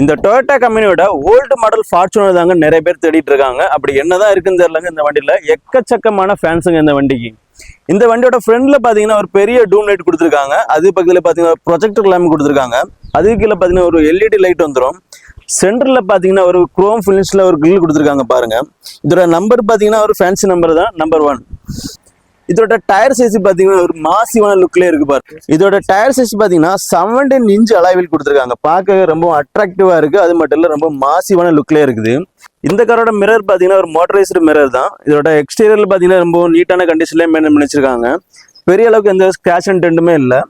இந்த டொயோட்டா கம்பெனியோட old model Fortuner தாங்க நிறைய பேர் தேடிட்டு இருக்காங்க. அப்படி என்னதான் இருக்குன்னு தெரியலங்க இந்த வண்டியில. எக்கச்சக்கமான ஃபேன்ஸுங்க இந்த வண்டிக்கு. இந்த வண்டியோட ஃப்ரண்ட்ல பாத்தீங்கன்னா ஒரு பெரிய டூம் லைட் கொடுத்துருக்காங்க. அது பக்கத்துல பாத்தீங்கன்னா ப்ரொஜெக்டர் லேம்ப் கொடுத்துருக்காங்க. அதுக்கு கீழே பாத்தீங்கன்னா ஒரு எல்இடி லைட் வந்துடும் சென்டர்ல பாத்தீங்கன்னா ஒரு குரோம் ஃபினிஷ்ல ஒரு கிரில் கொடுத்துருக்காங்க பாருங்க. இதோட நம்பர் பாத்தீங்கன்னா ஒரு ஃபேன்சி நம்பர் தான். நம்பர் ஒன் இதோட டயர் சைஸ் பாத்தீங்கன்னா ஒரு மாசிவான லுக்ல இருக்கு பாரு இதோட டயர் சைஸ் பாத்தீங்கன்னா செவன்டீன் இன்ச் அளவில் கொடுத்துருக்காங்க. பார்க்க ரொம்ப அட்ராக்டிவா இருக்கு. அது மட்டும் இல்ல ரொம்ப மாசிவான லுக்ல இருக்குது. இந்த காரோட மிரர் பாத்தீங்கன்னா ஒரு மோட்டரைஸ்டு மிரர் தான். இதோட எக்ஸ்டீரியர் பாத்தீங்கன்னா ரொம்ப நீட்டான கண்டிஷன்ல மெயின்டைன் பண்ணி வச்சிருக்காங்க. பெரிய அளவுக்கு எந்த ஸ்கிராச் அண்ட் டெண்டுமே இல்லை.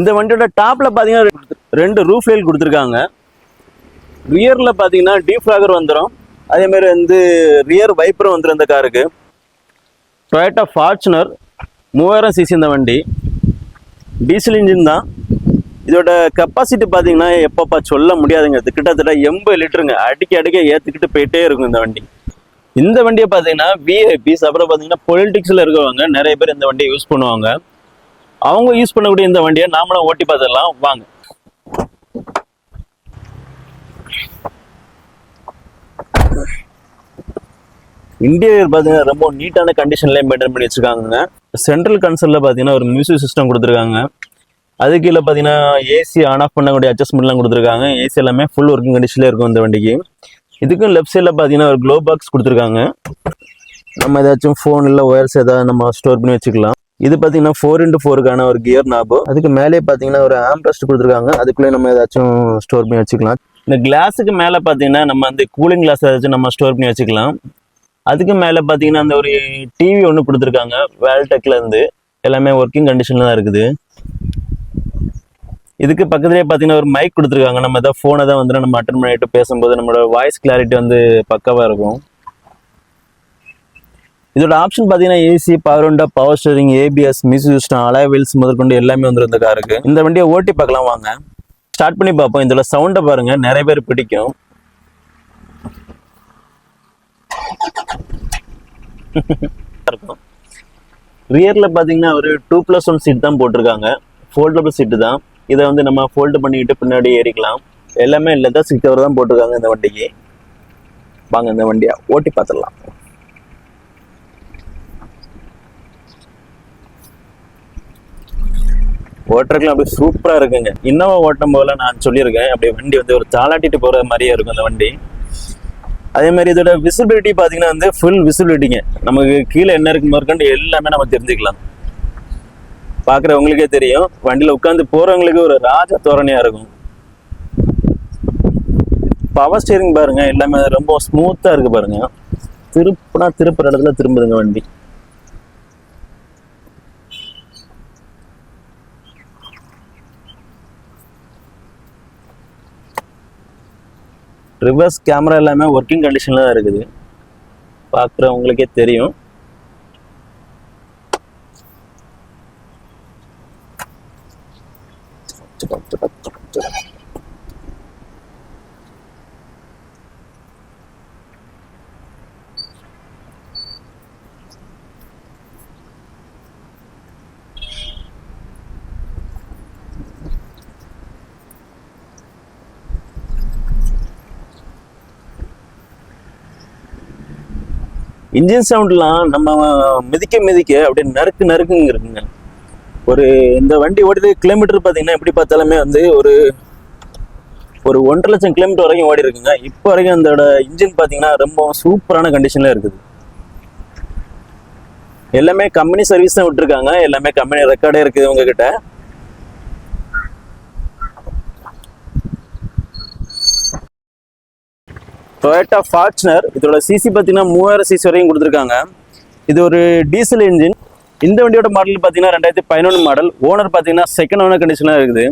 இந்த வண்டியோட டாப்ல பாத்தீங்கன்னா ரெண்டு ரூஃப் லைல் கொடுத்துருக்காங்க. ரியர்ல பாத்தீங்கன்னா டீஃப்ராகர் வந்துடும் அதே மாதிரி வந்து ரியர் வைப்பரும் வந்துடும் இந்த காருக்கு டொயேட்டா ஃபார்ச்சுனர் மூவாயிரம் சிசி இந்த வண்டி. டீசல் இன்ஜின் தான். இதோட கெப்பாசிட்டி பார்த்தீங்கன்னா எப்பப்பா சொல்ல முடியாதுங்க இது கிட்டத்தட்ட எண்பது லிட்டருங்க. அடிக்க அடிக்க ஏற்றிக்கிட்டு போயிட்டே இருக்கும் இந்த வண்டி. இந்த வண்டியை பார்த்தீங்கன்னா விஐபிஸ் அப்புறம் பார்த்தீங்கன்னா பொலிட்டிக்ஸில் இருக்கவங்க நிறைய பேர் இந்த வண்டியை யூஸ் பண்ணுவாங்க. அவங்க யூஸ் பண்ணக்கூடிய இந்த வண்டியை நாமளும் ஓட்டி பார்த்துடலாம். வாங்க. இன்டீரியர் பார்த்தீங்கன்னா ரொம்ப நீட்டான கண்டிஷன்லேயே மெயின்டைன் பண்ணி வச்சுருக்காங்க சென்ட்ரல் கன்சோலில் பார்த்தீங்கன்னா ஒரு மியூசிக் சிஸ்டம் கொடுத்துருக்காங்க. அது கீழே பார்த்தீங்கன்னா ஏசி ஆன் ஆஃப் பண்ணக்கூடிய அட்ஜஸ்ட்மெண்ட்லாம் கொடுத்துருக்காங்க. ஏசி எல்லாமே ஃபுல் ஒர்க்கிங் கண்டிஷனில் இருக்கும் இந்த வண்டிக்கு. இதுக்கும் லெஃப்ட் சைடில் பார்த்தீங்கன்னா ஒரு க்ளோ பாக்ஸ் கொடுத்துருக்காங்க. நம்ம ஏதாச்சும் ஃபோன் இல்லை ஒயர்ஸ் ஏதாவது நம்ம ஸ்டோர் பண்ணி வச்சுக்கலாம். இது பார்த்தீங்கன்னா ஃபோர் இன்ட்டு ஃபோருக்கான ஒரு கியர் நாபு அதுக்கு மேலே பார்த்தீங்கன்னா ஒரு ஆம்ப்ரஸ்ட் கொடுத்துருக்காங்க. அதுக்குள்ளே நம்ம ஏதாச்சும் ஸ்டோர் பண்ணி வச்சுக்கலாம். இந்த கிளாஸுக்கு மேலே பார்த்தீங்கன்னா நம்ம அந்த கூலிங் கிளாஸ் ஏதாச்சும் நம்ம ஸ்டோர் பண்ணி வச்சுக்கலாம். அதுக்கு மேலே பார்த்தீங்கன்னா அந்த ஒரு டிவி ஒன்று கொடுத்துருக்காங்க. வேல்டெக்லேருந்து எல்லாமே ஒர்க்கிங் கண்டிஷனில் தான் இருக்குது. இதுக்கு பக்கத்துலேயே பார்த்தீங்கன்னா ஒரு மைக் கொடுத்துருக்காங்க. நம்ம எதாவது ஃபோனை தான் வந்து நம்ம அட்டன் பண்ணிட்டு பேசும்போது நம்மளோட வாய்ஸ் கிளாரிட்டி வந்து பக்காவாக இருக்கும். இதோட ஆப்ஷன் பார்த்தீங்கன்னா AC power window power steering ABS music system alloy wheels முதற்கொண்டு எல்லாமே வந்துடும் இந்த காருக்கு இந்த வண்டியை ஓட்டி பார்க்கலாம் வாங்க. ஸ்டார்ட் பண்ணி பார்ப்போம். இதில் சவுண்டை பாருங்க. நிறைய பேர் பிடிக்கும். இருக்கும். ரியரில் பாத்தீங்கன்னா ஒரு டூ ப்ளஸ் ஒன் சீட் தான் போட்டிருக்காங்க. ஃபோல்டபுள் சீட்டு தான். இதை வந்து நம்ம ஃபோல்டு பண்ணிக்கிட்டு பின்னாடி ஏறிக்கலாம். எல்லாமே லெதர் சீட் கவர் தான் போட்டிருக்காங்க இந்த வண்டிக்கு. வாங்க இந்த வண்டியை ஓட்டி பார்த்துடலாம். ஓட்டுறதுக்குலாம் அப்படியே சூப்பராக இருக்குங்க. இன்னோவா ஓட்டும் போல நான் சொல்லியிருக்கேன். அப்படியே வண்டி வந்து ஒரு தாளாட்டிட்டு போகிற மாதிரியே இருக்கும் அந்த வண்டி. அதே மாதிரி இதோட விசிபிலிட்டி பார்த்தீங்கன்னா வந்து ஃபுல் விசிபிலிட்டிங்க நமக்கு கீழே என்ன இருக்கு முதற்கொண்டு எல்லாமே நம்ம தெரிஞ்சுக்கலாம். பார்க்குறவங்களுக்கே தெரியும். வண்டியில் உட்காந்து போகிறவங்களுக்கு ஒரு ராஜ தோரணையாக இருக்கும். பவர் ஸ்டீரிங் பாருங்க. எல்லாமே ரொம்ப ஸ்மூத்தாக இருக்கு பாருங்கள் திருப்புனா திருப்புற இடத்துல திரும்புதுங்க வண்டி. ரிவர்ஸ் கேமரா எல்லாமே ஒர்க்கிங் கண்டிஷனில் தான் இருக்குது. பார்க்குறவங்களுக்கே தெரியும். இன்ஜின் சவுண்ட்லாம் நம்ம மிதிக்க மிதிக்க அப்படியே நறுக்கு நறுக்குங்க இருக்குங்க. ஒரு இந்த வண்டி ஓடுறது கிலோமீட்டர் பார்த்தீங்கன்னா எப்படி பார்த்தாலுமே வந்து ஒரு ஒரு ஒன்றரை லட்சம் கிலோமீட்டர் வரைக்கும் ஓடி இருக்குங்க. இப்போ வரைக்கும் அதோட இன்ஜின் பார்த்தீங்கன்னா ரொம்ப சூப்பரான கண்டிஷனில் இருக்குது. எல்லாமே கம்பெனி சர்வீஸ் தான் விட்டுருக்காங்க. எல்லாமே கம்பெனி ரெக்கார்டே இருக்குது உங்ககிட்ட டொயோட்டா ஃபார்ச்சுனர் இதோட சிசி பார்த்தீங்கன்னா மூவாயிரம் சிசி வரையும் கொடுத்துருக்காங்க. இது ஒரு டீசல் இன்ஜின் இந்த வண்டியோட மாடல் பார்த்தீங்கன்னா ரெண்டாயிரத்தி பதினொன்று மாடல் ஓனர் பார்த்தீங்கன்னா செகண்ட் ஓனர் கண்டிஷனாக இருக்குது.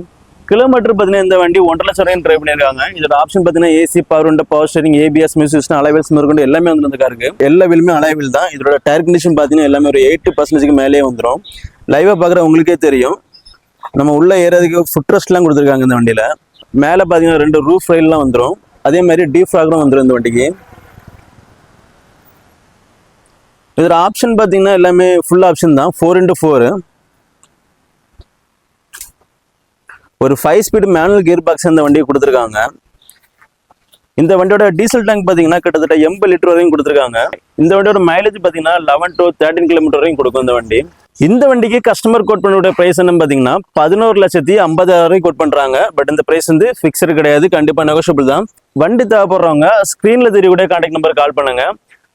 கிலோமீட்டர் பார்த்தீங்கன்னா இந்த வண்டி ஒன்றரை லட்சம் வரையும் ட்ரைவ் பண்ணியிருக்காங்க. இதோட ஆப்ஷன் பார்த்தீங்கன்னா ஏசி பவர் உண்டு power steering ABS music alloy wheels முதற்கொண்டு எல்லாமே வந்து இருக்கு எல்லா வீலுமே அலைவில் தான். இதோட டயர் கண்டிஷன் பார்த்தீங்கன்னா எல்லாமே ஒரு எயிட்டு பர்சன்டேஜ்க்கு மேலேயே வந்துடும் லைவாக பார்க்குற உங்களுக்கே தெரியும். நம்ம உள்ளே ஏறதுக்கு ஃபுட் ரெஸ்ட்லாம் கொடுத்துருக்காங்க இந்த வண்டியில். மேலே பார்த்தீங்கன்னா ரெண்டு ரூஃப் ரயில்லாம் வந்துடும் அதே மாதிரி டீஃப்ராகரும் வந்துடும் இந்த வண்டிக்கு. இதோட ஆப்ஷன் பார்த்தீங்கன்னா எல்லாமே ஃபுல் ஆப்ஷன் தான். ஃபோர் இன்ட்டு ஃபோரு ஒரு five speed manual gear box இந்த வண்டியை கொடுத்துருக்காங்க. இந்த வண்டியோட டீசல் டேங்க் பார்த்தீங்கன்னா கிட்டத்தட்ட எண்பது லிட்டர் வரையும் கொடுத்துருக்காங்க. இந்த வண்டியோட மைலேஜ் பார்த்தீங்கன்னா லெவன் டு தேர்ட்டின் கிலோமீட்டர் வரையும் கொடுக்கும் இந்த வண்டி. இந்த வண்டிக்கு கஸ்டமர் கோட் பண்ணுடைய ப்ரைஸ் என்னன்னு பார்த்தீங்கன்னா பதினோரு லட்சத்தி ஐம்பதாயிரம் வரைக்கும் கோட் பண்ணுறாங்க பட் இந்த ப்ரைஸ் வந்து ஃபிக்ஸடு கிடையாது. கண்டிப்பாக நெகோஷியபிள் தான். வண்டி தேவைப்படுறவங்க ஸ்க்ரீனில் தெரியக்கூடிய கான்டாக்ட் நம்பர் கால் பண்ணுங்க.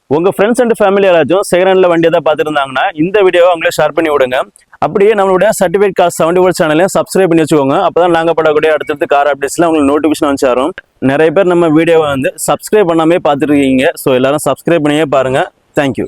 உங்க ஃப்ரெண்ட்ஸ் அண்ட் ஃபேமிலி யாராச்சும் செகண்ட் ஹேண்ட்ல வண்டி ஏதாவது பார்த்துருந்தாங்கன்னா இந்த வீடியோவை அவங்களே ஷேர் பண்ணி விடுங்க. அப்படியே நம்மளுடைய சர்டிஃபிகேட் கார் செவன்டி ஃபோர் சேனலையும் சப்ஸ்கிரைப் பண்ணி வச்சுக்கோங்க. அப்பதான் நாங்கள் படக்கூடிய அடுத்தடுத்து கார் அப்டேட்ஸ்ல உங்களுக்கு நோட்டிஃபிகேஷன் வந்து சேரும். நிறைய பேர் நம்ம வீடியோவை வந்து சப்ஸ்கிரைப் பண்ணாமே பார்த்துருக்கீங்க ஸோ எல்லாரும் சப்ஸ்கிரைப் பண்ணியே பாருங்க. தேங்க்யூ